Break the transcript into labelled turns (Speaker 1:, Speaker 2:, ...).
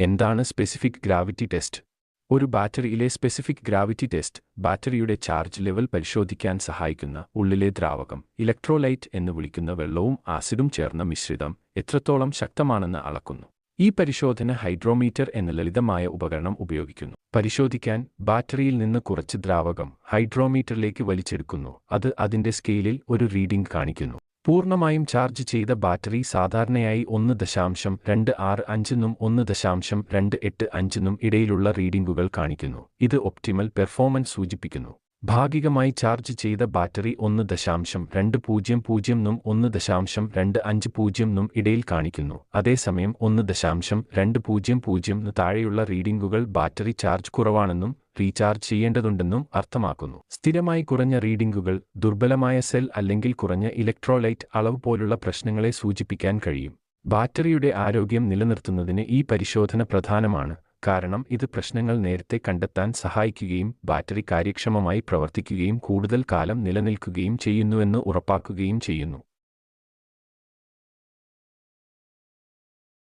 Speaker 1: എന്താണ് specific gravity test ഒരു ബാറ്ററിയിലെ സ്പെസിഫിക് ഗ്രാവിറ്റി ടെസ്റ്റ് ബാറ്ററിയുടെ ചാർജ് ലെവൽ പരിശോധിക്കാൻ സഹായിക്കുന്ന ഉള്ളിലെ ദ്രാവകം ഇലക്ട്രോലൈറ്റ് എന്ന് വിളിക്കുന്ന വെള്ളവും ആസിഡും ചേർന്ന മിശ്രിതം എത്രത്തോളം ശക്തമാണെന്ന് അളക്കുന്നു. ഈ പരിശോധന ഹൈഡ്രോമീറ്റർ എന്ന ലളിതമായ ഉപകരണം ഉപയോഗിക്കുന്നു. പരിശോധിക്കാൻ ബാറ്ററിയിൽ നിന്ന് കുറച്ച് ദ്രാവകം ഹൈഡ്രോമീറ്ററിലേക്ക് വലിച്ചെടുക്കുന്നു. അത് അതിന്റെ സ്കെയിലിൽ ഒരു റീഡിംഗ് കാണിക്കുന്നു. പൂർണമായും ചാർജ് ചെയ്ത ബാറ്ററി സാധാരണയായി ഒന്ന് ദശാംശം രണ്ട് ആറ് അഞ്ചിനും ഒന്ന് ദശാംശം രണ്ട് എട്ട് അഞ്ചിനും ഇടയിലുള്ള റീഡിംഗുകൾ കാണിക്കുന്നു. ഇത് ഒപ്റ്റിമൽ പെർഫോമൻസ് സൂചിപ്പിക്കുന്നു. ഭാഗികമായി ചാർജ് ചെയ്ത ബാറ്ററി ഒന്ന് ദശാംശം രണ്ട് പൂജ്യം പൂജ്യം നും ഒന്ന് ദശാംശം രണ്ട് അഞ്ച് പൂജ്യം നും ഇടയിൽ കാണിക്കുന്നു. അതേസമയം ഒന്ന് ദശാംശം രണ്ട് പൂജ്യം പൂജ്യം താഴെയുള്ള റീഡിംഗുകൾ ബാറ്ററി ചാർജ് കുറവാണെന്നും റീചാർജ് ചെയ്യേണ്ടതുണ്ടെന്നും അർത്ഥമാക്കുന്നു. സ്ഥിരമായി കുറഞ്ഞ റീഡിംഗുകൾ ദുർബലമായ സെൽ അല്ലെങ്കിൽ കുറഞ്ഞ ഇലക്ട്രോലൈറ്റ് അളവ് പോലുള്ള പ്രശ്നങ്ങളെ സൂചിപ്പിക്കാൻ കഴിയും. ബാറ്ററിയുടെ ആരോഗ്യം നിലനിർത്തുന്നതിന് ഈ പരിശോധന പ്രധാനമാണ്. കാരണം ഇത് പ്രശ്നങ്ങൾ നേരത്തെ കണ്ടെത്താൻ സഹായിക്കുകയും ബാറ്ററി കാര്യക്ഷമമായി പ്രവർത്തിക്കുകയും കൂടുതൽ കാലം നിലനിൽക്കുകയും ചെയ്യുന്നുവെന്ന് ഉറപ്പാക്കുകയും ചെയ്യുന്നു.